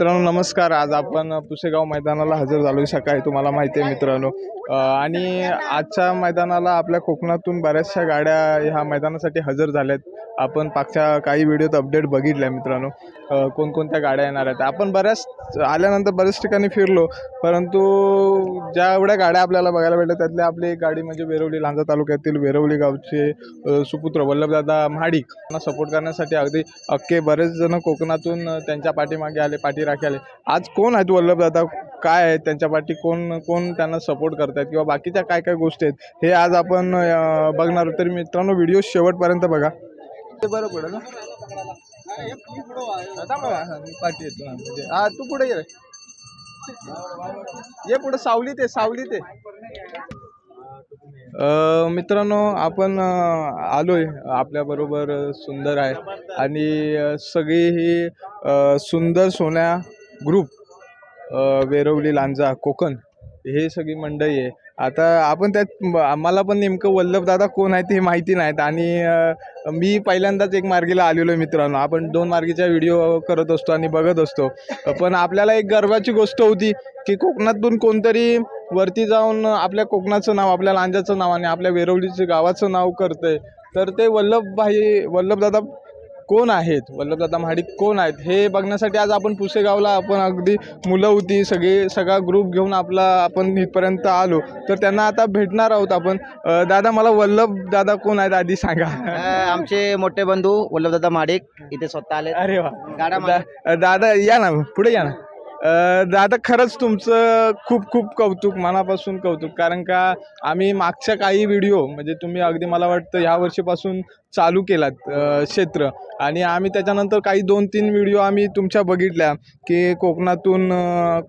मित्रांनो नमस्कार. आज आपण पुसेगाव मैदानाला हजर झालो सकाळी तुम्हाला माहिती आहे मित्रांनो आणि आजच्या मैदानाला आपल्या कोकणातून बऱ्याचशा गाड्या ह्या मैदानासाठी हजर झाल्यात. आपण मागच्या काही व्हिडिओत अपडेट बघितल्या मित्रांनो. कोणकोणत्या गाड्या येणार आहेत. आपण बऱ्याच आल्यानंतर बऱ्याच ठिकाणी फिरलो. परंतु ज्या एवढ्या गाड्या आपल्याला बघायला भेटल्या त्यातली आपली एक गाडी म्हणजे वेरवली लांजा तालुक्यातील वेरवली गावचे सुपुत्र वल्लभदादा महाडिक यांना सपोर्ट करण्यासाठी अगदी अख्खे बरेच जण कोकणातून त्यांच्या पाठीमागे आले पाठीराखे आले. आज कोण आहेत वल्लभदादा? काय आहेत? त्यांच्या पाठी कोण कोण त्यांना सपोर्ट करतायत? किंवा बाकीच्या काय काय गोष्टी आहेत? हे आज आपण बघणार तरी तर मित्रांनो व्हिडिओ शेवटपर्यंत बघा. ते बरं पडेल ना हा, मी पाठी येतो ना, म्हणजे. हा तू पुढे ये रे. ये पुढे सावलीत आहे सावलीत आहे अ, मित्रांनो आपण अ, आलोय आपल्या बरोबर सुंदर आहे आणि अ, सगळी ही अ, सुंदर सोन्या ग्रुप अ, वेरवली लांजा कोकण हे सगळी मंडळी आहे. आता आपण त्यात आम्हाला पण नेमकं वल्लभदादा कोण आहेत हे माहिती नाहीत आणि मी पहिल्यांदाच एक मार्गीला आलेलो आहे मित्रांनो. आपण दोन मार्गीचा व्हिडिओ करत असतो आणि बघत असतो. पण आपल्याला एक गर्वाची गोष्ट होती की कोकणातून कोणतरी वरती जाऊन आपल्या कोकणाचं नाव आपल्या लांजाचं नाव आणि आपल्या वेरवलीचं गावाचं नाव करतंय. तर ते वल्लभभाई वल्लभदादा कोण आहेत? वल्लभदादा महाडिक कोण आहेत? हे बघण्यासाठी आज आपण पुसेगावला आपण अगदी मुलं होती सगळी सगळा ग्रुप घेऊन आपला आपण इथपर्यंत आलो. तर त्यांना आता भेटणार आहोत आपण. दादा मला वल्लभ दादा कोण आहेत आधी सांगा. आमचे मोठे बंधू वल्लभदादा माडिक इथे स्वतः आले अरे वा. गाडा दा- दादा या ना पुढे या ना. दादा खरंच तुमचं खूप खूप कौतुक मनापासून कौतुक. कारण का आम्ही मागच्या काही व्हिडिओ म्हणजे तुम्ही अगदी मला वाटतं ह्या वर्षीपासून चालू केलात क्षेत्र. आणि आम्ही त्याच्यानंतर काही दोन तीन व्हिडिओ आम्ही तुमच्या बघितल्या की कोकणातून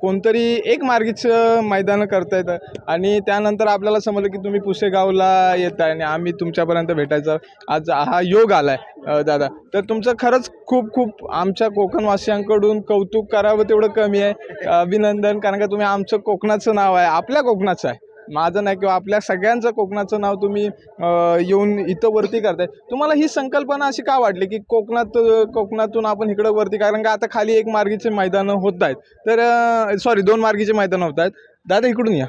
कोणतरी एक मार्गीचं मैदानं करतायत. आणि त्यानंतर आपल्याला समजलं की तुम्ही पुसेगावला येत आहे आणि आम्ही तुमच्यापर्यंत भेटायचं. आज हा योग आला आहे दादा. तर तुमचं खरंच खूप खूप आमच्या कोकणवासियांकडून कौतुक करावं तेवढं कमी आहे. अभिनंदन कारण का तुम्ही आमचं कोकणाचं नाव आहे आपल्या कोकणाचं आहे. माझं नाही किंवा आपल्या सगळ्यांचं कोकणाचं नाव तुम्ही येऊन इथं वरती करताय. तुम्हाला ही संकल्पना अशी का वाटली की कोकणात कोकणातून आपण इकडं वरती कारण का आता खाली एक मार्गीचे मैदानं होत आहेत. तर सॉरी दोन मार्गीचे मैदानं होत आहेत. दादा इकडून या.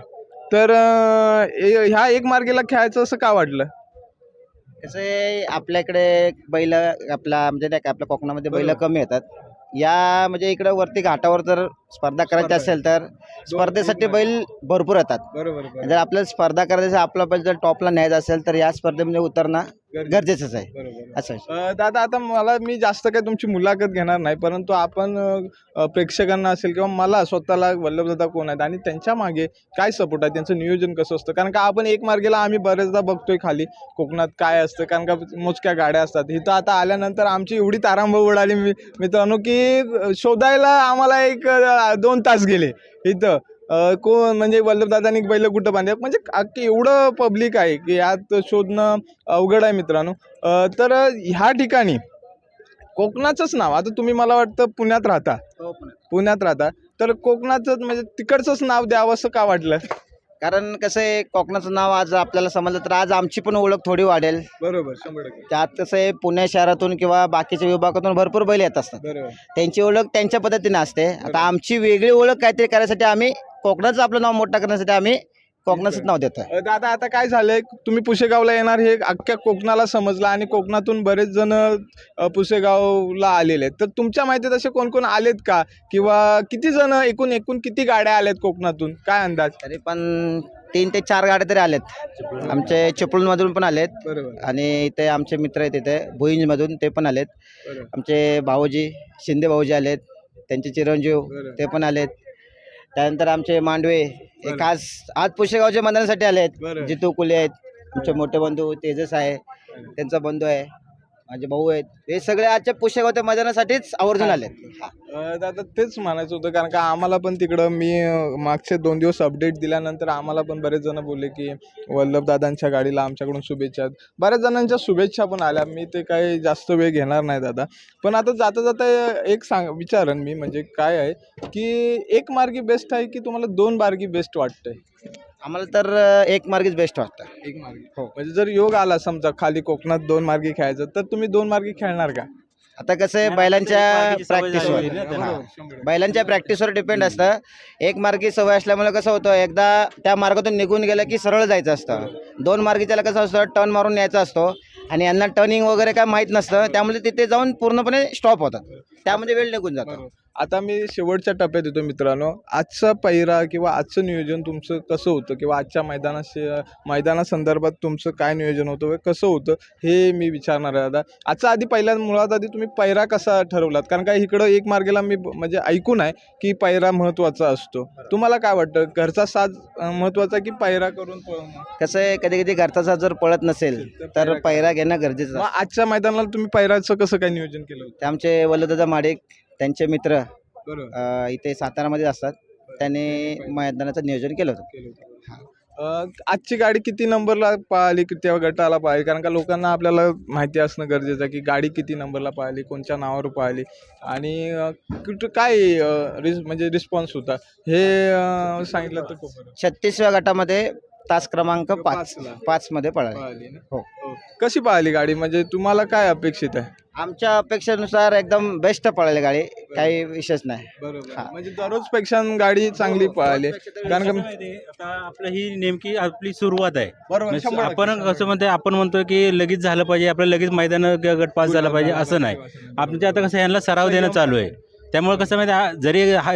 तर ह्या एक मार्गीला खेळायचं असं का वाटलं? कसे आपल्याकडे बैल आपला म्हणजे नाही का आपल्या कोकणामध्ये बैल. कमी येतात. या म्हणजे इकडे वरती घाटावर जर स्पर्धा करायची. असेल तर स्पर्धेसाठी बैल भरपूर येतात. बरोबर जर आपल्याला स्पर्धा करायची आपला बैल जर टॉपला न्यायचा असेल तर या स्पर्धेमध्ये उतरणं गरजेचंच आहे. बरोबर असं आहे. अ, दादा आता मला मी जास्त काही तुमची मुलाखत घेणार नाही परंतु आपण अ, प्रेक्षकांना असेल किंवा मला स्वतःला वल्लभदादा कोण आहेत आणि त्यांच्या मागे काय सपोर्ट आहे त्यांचं नियोजन कसं असतं? कारण का आपण एक मार्गेला आम्ही बरेचदा बघतोय खाली कोकणात काय असतं कारण का मोजक्या गाड्या असतात. इथं आता आल्यानंतर आमची एवढी तारांबळ उडाली मी मित्रांनो की शोधायला आम्हाला एक अ, दोन तास गेले. इथं कोण म्हणजे वल्लभदादांनी बैल कुठं बांधले? म्हणजे अख्खी एवढं पब्लिक आहे की यात शोधणं अवघड आहे मित्रांनो. तर ह्या ठिकाणी कोकणाचंच नाव. आता तुम्ही मला वाटतं पुण्यात राहता. पुण्यात राहता. तर कोकणाचं म्हणजे तिकडचंच नाव द्यावं असं का वाटलं? कारण कसं आहे कोकणाचं नाव आज आपल्याला समजलं तर आज आमची पण ओळख थोडी वाढेल. बरोबर शंभर टक्के. त्यात कसं आहे पुणे शहरातून किंवा बाकीच्या विभागातून भरपूर बैल येत असतात. बरोबर. त्यांची ओळख त्यांच्या पद्धतीने असते. आता आमची वेगळी ओळख काहीतरी करायसाठी आम्ही कोकणाचं आपलं नाव मोठं करण्यासाठी आम्ही कोकणाचंच नाव देतोय अ, दादा आता काय झालंय? तुम्ही पुसेगावला येणार हे अख्ख्या कोकणाला समजलं आणि कोकणातून बरेच जण अ, पुसेगावला आलेले आहेत. तर तुमच्या माहितीत असे कोण कोण आलेत का? किंवा किती जण एकूण एकूण किती गाड्या आल्यात कोकणातून? काय अंदाज? तरी पण तीन ते चार गाड्या तरी आलेत आमचे चिपळूणमधून पण आलेत. बरोबर. आणि इथे आमचे मित्र आहेत इथे भुईंजमधून ते पण आलेत. बरोबर. आमचे भाऊजी शिंदे भाऊजी आलेत. त्यांचे चिरंजीव. ते पण आलेत. त्यानंतर आमचे मांडवे हे. खास आज पुशेगावच्या मैदानासाठी आलेत बरोबर. जितू कुले आहेत आमचे मोठे बंधू तेजस आहे त्यांचा बंधू आहे माझे भाऊ आहेत. हे सगळे आजच्या होते मैदानासाठीच आवर्जून आले हा. दादा तेच म्हणायचं होतं कारण का आम्हाला पण तिकडं मी मागचे दोन दिवस अपडेट दिल्यानंतर आम्हाला पण बरेच जण बोलले की वल्लभदादांच्या गाडीला आमच्याकडून शुभेच्छा. आहेत. बऱ्याच जणांच्या शुभेच्छा पण आल्या. मी ते काही जास्त वेळ घेणार नाही दादा. पण आता जाता जाता एक सांग विचारन मी म्हणजे काय आहे की एक मार्गी बेस्ट आहे की तुम्हाला दोन मार्गी बेस्ट वाटतंय? आम्हाला तर एक मार्गीच बेस्ट वाटतं. एक मार्गी. हो. म्हणजे जर योग आला समजा खाली कोकणात दोन मार्गी खेळायचं तर तुम्ही दोन मार्गी खेळणार का? आता कसं आहे बैलांच्या प्रॅक्टिसवर बैलांच्या प्रॅक्टिसवर डिपेंड असतं. एक मार्गी सवय असल्यामुळे कसं होतं एकदा त्या मार्गातून निघून गेलं की सरळ जायचं असतं. दोन मार्गी त्याला कसं असतं टर्न मारून यायचा असतो. आणि यांना टर्निंग वगैरे काय माहीत नसतं त्यामुळे तिथे जाऊन पूर्णपणे स्टॉप होतात. त्यामध्ये वेळ निघून जातो. आता मी शेवटच्या टप्प्यात येतो मित्रांनो. आजचा पैरा किंवा आजचं नियोजन तुमचं कसं होतं? किंवा आजच्या मैदानाशी मैदानासंदर्भात तुमचं काय नियोजन होतं व कसं होतं? हे मी विचारणार आहे दादा. आजचा आधी पहिल्या मुळात आधी तुम्ही पैरा कसा ठरवलात? कारण का इकडं एक मार्गेला मी म्हणजे ऐकून आहे की पैरा महत्त्वाचा असतो. तुम्हाला काय वाटतं? घरचा साज महत्त्वाचा की पैरा करून पळवणं कसं आहे कधी कधी घरचा जर पळत नसेल तर पैरा घेणं गरजेचं आजच्या मैदानाला तुम्ही पैराचं कसं काय नियोजन केलं होतं? आमचे वल्लदादा माडिक त्यांचे मित्र बरोबर. अ, इथे सातारामध्ये असतात. त्यांनी मैदानाचं नियोजन केलं होतं. केलं होतं. अं, आजची गाडी किती नंबरला पळाली किती गटाला पळाली कारण का लोकांना आपल्याला माहिती असणं गरजेचं आहे की गाडी किती नंबरला पळाली कोणत्या नावावर पळाली आणि अं, कुठं काय अं, रिस म्हणजे रिस्पॉन्स होता? हे अं, सांगितलं तर खूप बरं. छत्तीसव्या गटामध्ये तास क्रमांक पाच. पाचला. पाच मध्ये पळाले. पळाली ना? हो. हो. कशी पळाली गाडी? म्हणजे तुम्हाला काय अपेक्षित आहे? आमच्या अपेक्षेनुसार एकदम बेस्ट पळाली गाडी. काही विशेष नाही. बरोबर. म्हणजे दररोजपेक्षा गाडी चांगली पळाली. कारण का आता आपलं ही नेमकी आपली सुरुवात आहे. बरोबर म्हणजे शंभर टक्के, आपण शंभर कसं म्हणतो आपण म्हणतो की लगेच झालं पाहिजे आपल्याला लगेच मैदान गट पास झाला पाहिजे असं नाही. आपल्या आता कसं यांना सराव देणं चालू आहे. त्यामुळे कसं माहिती जरी हा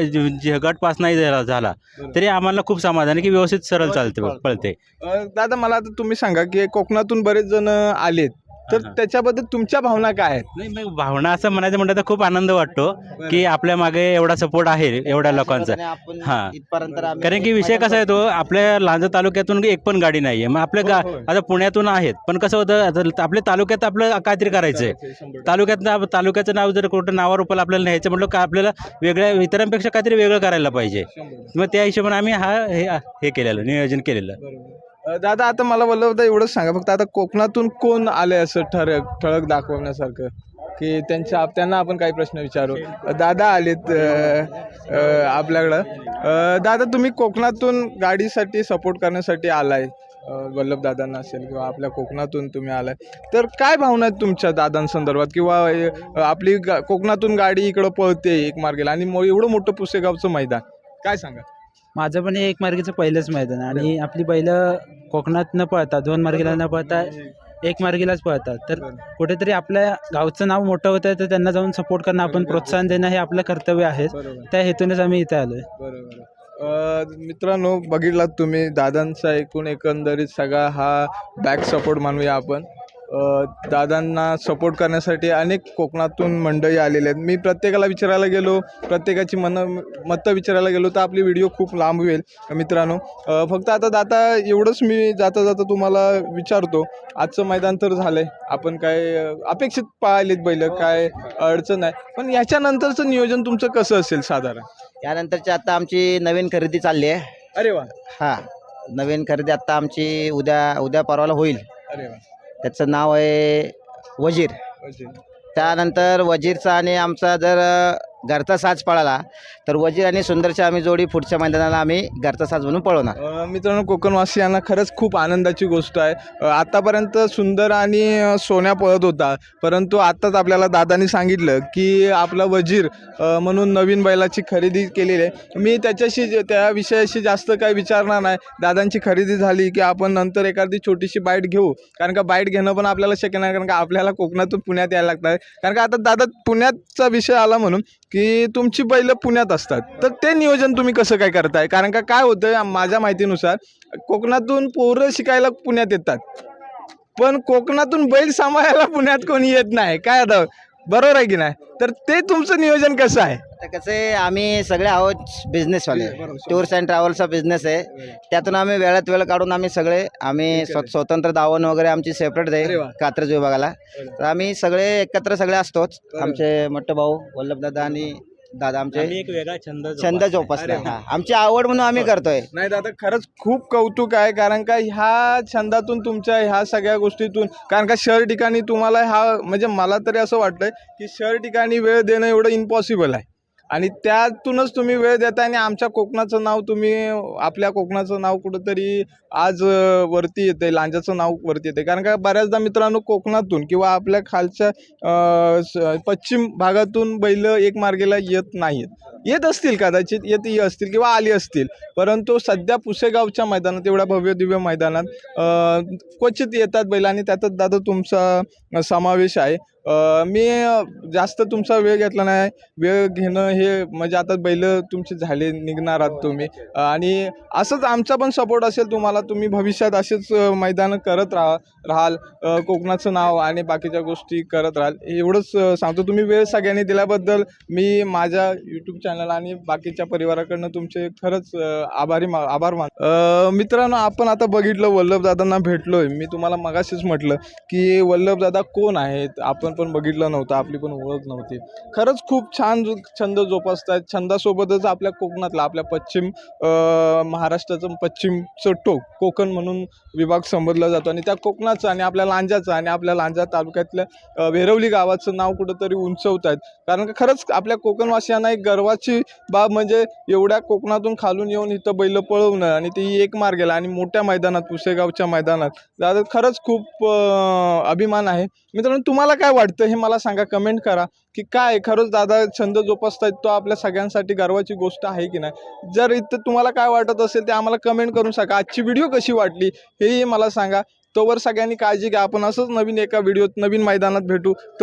गट पास नाही झाला झाला तरी आम्हाला खूप समाधान आहे की व्यवस्थित सरळ चालते पळते. दादा मला आता तुम्ही सांगा की कोकणातून बरेच जण आलेत. तर हा. त्याच्याबद्दल तुमच्या भावना काय आहेत? नाही मग भावना असं म्हणायचं म्हटलं तर खूप आनंद वाटतो की आपल्या मागे एवढा सपोर्ट आहे एवढ्या लोकांचा. हा. कारण की विषय कसा आहे तो आपल्या लांजा तालुक्यातून एक पण गाडी नाही आहे मग आपल्या गा होय, होय. आता पुण्यातून आहेत. पण कसं होतं आता आपल्या तालुक्यात आपलं काहीतरी करायचं आहे तालुक्यात नाव- तालुक्याचं नाव जर कुठं नावा रुपाला आपल्याला न्यायचं म्हटलं का आपल्याला वेगळ्या इतरांपेक्षा काहीतरी वेगळं करायला पाहिजे. मग त्या हिशोबाने आम्ही हा हे हे केलेलं नियोजन केलेलं. दादा आता मला बोललं एवढंच सांगा. फक्त आता कोकणातून कोण आले असं ठरक ठळक दाखवण्यासारखं? की त्यांच्या त्यांना आपण काही प्रश्न विचारू. दादा आलेत आपल्याकडं. दादा तुम्ही कोकणातून गाडीसाठी सपोर्ट करण्यासाठी आलाय. वल्लभ दादांना असेल किंवा आपल्या कोकणातून तुम्ही आलाय. तर काय भावना आहेत तुमच्या दादांसंदर्भात? किंवा आपली गा कोकणातून गाडी इकडं पळते एक मार्गेला आणि मो- एवढं मोठं पुसेगावचं मैदान? काय सांगा? माझं पण हे एक मार्गीचं पहिलंच मैदान आणि आपली बैलं कोकणात न पळतात दोन मार्गीला न पळता एक मार्गीलाच पळतात. तर कुठेतरी आपल्या गावचं नाव मोठं होतं तर त्यांना जाऊन सपोर्ट करणं आपण प्रोत्साहन देणं हे आपलं कर्तव्य आहे. त्या हेतूनच आम्ही इथे आलो आहे बरोबर. अ, मित्रांनो बघितलात तुम्ही दादांचा एकूण एकंदरीत सगळा हा बॅक सपोर्ट मानूया आपण. दादांना सपोर्ट करण्यासाठी अनेक कोकणातून मंडळी आलेले आहेत. मी प्रत्येकाला विचारायला गेलो प्रत्येकाची मन मतं विचारायला गेलो तर आपली व्हिडिओ खूप लांब होईल मित्रांनो. फक्त आता दादा एवढंच मी जाता जाता तुम्हाला विचारतो. आजचं मैदान तर झालं आहे आपण काय अपेक्षित पाहिलेत बैल काय अडचण आहे पण याच्यानंतरचं नियोजन तुमचं कसं असेल साधारण? यानंतरची आता आमची नवीन खरेदी चालली आहे. अरे वा. हा नवीन खरेदी आता आमची उद्या उद्या परवाला होईल. अरे वा. त्याचं नाव आहे वजीर. त्यानंतर वजीरचा आणि आमचा जर घरचा साज पळाला. तर वजीर आणि सुंदरची आम्ही जोडी पुढच्या मैदानाला आम्ही घरचा साज म्हणून पळवणार. अ, मित्रांनो कोकणवासियांना खरंच खूप आनंदाची गोष्ट आहे. अ, आतापर्यंत सुंदर आणि अ, सोन्या पळत होता. परंतु आत्ताच आपल्याला दादानी सांगितलं की आपला वजीर अ, म्हणून नवीन बैलाची खरेदी केलेली आहे. मी त्याच्याशी त्या विषयाशी जास्त काही विचारणार नाही. दादांची खरेदी झाली की आपण नंतर एखादी छोटीशी बाईट घेऊ. कारण का बाईट घेणं पण आपल्याला शक्य नाही. कारण का आपल्याला कोकणातून पुण्यात यायला लागतं आहे कारण का आता दादा पुण्याचा विषय आला म्हणून की तुमची बैल पुण्यात असतात. तर ते नियोजन तुम्ही कसं काय करताय? कारण का काय होतं माझ्या माहितीनुसार कोकणातून पोरं शिकायला पुण्यात येतात. पण कोकणातून बैल सांभाळायला पुण्यात कोणी येत नाही. काय आता बरोबर आहे की नाही? तर ते तुमचं नियोजन कसं आहे? आता कसं आहे आम्ही सगळे आहोत बिझनेसवाले टूर्स अँड ट्रॅव्हल्सचा बिझनेस आहे. त्यातून आम्ही वेळात वेळ काढून आम्ही सगळे आम्ही स्व- स्वतंत्र दावण वगैरे आमची सेपरेट अरे आहे वा. कात्रज विभागाला. तर आम्ही सगळे एकत्र सगळे असतोच. आमचे मोठे भाऊ वल्लभदादा आणि दादा आम्ही आमचे एक वेगळा छंद छंद जोपासला हा आमची आवड म्हणून आम्ही करतोय. नाही दादा खरंच खूप कौतुक आहे कारण का ह्या छंदातून तुमच्या ह्या सगळ्या गोष्टीतून कारण का शहर ठिकाणी तुम्हाला हा म्हणजे मला तरी असं वाटतंय की शहर ठिकाणी वेळ देणं एवढं इम्पॉसिबल आहे. आणि त्यातूनच तुम्ही वेळ देता आणि आमच्या कोकणाचं नाव तुम्ही आपल्या कोकणाचं नाव कुठंतरी आज वरती येते लांजाचं नाव वरती येते कारण का बऱ्याचदा मित्रांनो कोकणातून किंवा आपल्या खालच्या स- पश्चिम भागातून बैल एक मार्गेला येत नाहीत. येत असतील कदाचित येत असतील किंवा आली असतील. परंतु सध्या पुसेगावच्या मैदानात एवढ्या भव्य दिव्य मैदानात क्वचित येतात बैल आणि त्यातच दादा तुमचा समावेश आहे. मी जास्त तुमचा वेळ घेतला नाही. वेळ घेणं हे म्हणजे आता बैल तुमचे झाले निघणार आहात तुम्ही. आणि असंच आमचा पण सपोर्ट असेल तुम्हाला. तुम्ही भविष्यात असेच मैदानं करत राहा राहाल. कोकणाचं नाव आणि बाकीच्या गोष्टी करत राहाल. एवढंच सांगतो. तुम्ही वेळ सगळ्यांनी दिल्याबद्दल मी माझ्या यूट्यूब चॅनल आणि बाकीच्या परिवाराकडनं तुमचे खरंच आभारी मा आभार मान मित्रांनो आपण आता बघितलं वल्लभदादांना भेटलोय. मी तुम्हाला मगाशीच म्हटलं की वल्लभदादा कोण आहेत? आपण पण बघितलं नव्हतं आपली पण ओळख नव्हती. खरंच खूप छान जो छंद जोपासतात छंदासोबतच आपल्या कोकणातला आपल्या पश्चिम महाराष्ट्राचं पश्चिमचं टोक कोकण म्हणून विभाग संबोधला जातो. आणि त्या कोकणाचं आणि आपल्या लांजाचं आणि आपल्या लांजा तालुक्यातल्या वेरवली गावाचं नाव कुठंतरी उंचवत आहेत कारण का खरंच आपल्या कोकणवासियांना एक गर्वाची बाब म्हणजे एवढ्या कोकणातून खालून येऊन इथं बैल पळवणं आणि ती एक मार्गेला आणि मोठ्या मैदानात पुसेगावच्या मैदानात. खरंच खूप अभिमान आहे. मित्रांनो तुम्हाला काय वाटतं? हे मला सांगा कमेंट करा की काय खरंच दादा छंद जोपासतायत तो आपल्या सगळ्यांसाठी गर्वाची गोष्ट आहे की नाही? जर इथं तुम्हाला काय वाटत असेल ते आम्हाला कमेंट करून सांगा. आजची व्हिडिओ कशी वाटली हेही मला सांगा. तोवर सगळ्यांनी काळजी घ्या. आपण असंच नवीन एका व्हिडिओत नवीन मैदानात भेटू. तो